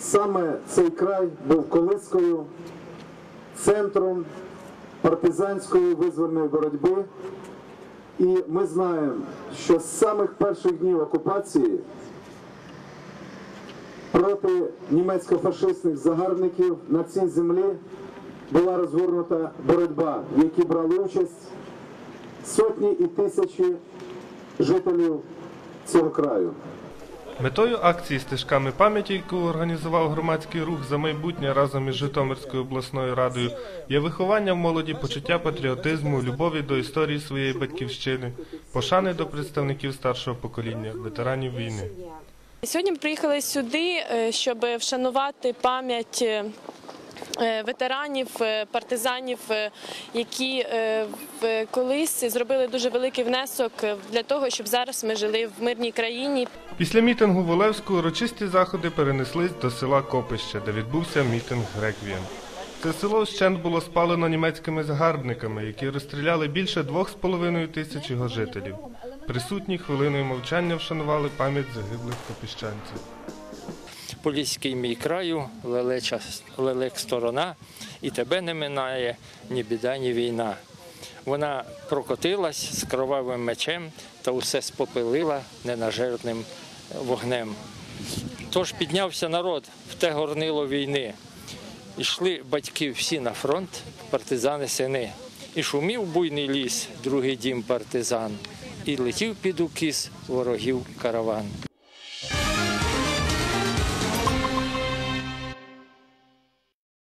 Саме цей край був колискою, центром партизанської визвольної боротьби. І ми знаємо, що з самих перших днів окупації проти німецько-фашистських загарбників на цій землі була розгорнута боротьба, в якій брали участь сотні і тисячі жителів цього краю. Метою акції стежками пам'яті, яку організував громадський рух за майбутнє разом із Житомирською обласною радою, є виховання в молоді почуття патріотизму, любові до історії своєї батьківщини, пошани до представників старшого покоління, ветеранів війни. Сьогодні ми приїхали сюди, е, щоб вшанувати пам'ять е, ветеранів, е, партизанів, е, які е, колись зробили дуже великий внесок е, для того, щоб зараз ми жили в мирній країні. Після мітингу в Олевську урочисті заходи перенеслись до села Копище, де відбувся мітинг Реквієм. Це село вщент було спалено німецькими загарбниками, які розстріляли більше двох з половиною тисяч його жителів. Присутні хвилиною мовчання вшанували пам'ять загиблих копіщанців. Поліський мій краю, лелеча, лелек сторона, і тебе не минає ні біда, ні війна. Вона прокотилась з кровавим мечем та усе спопилила ненажерним вогнем. Тож піднявся народ в те горнило війни. Ішли батьки всі на фронт, партизани сини. І шумів буйний ліс, другий дім партизан, і летів під укіс ворогів караван.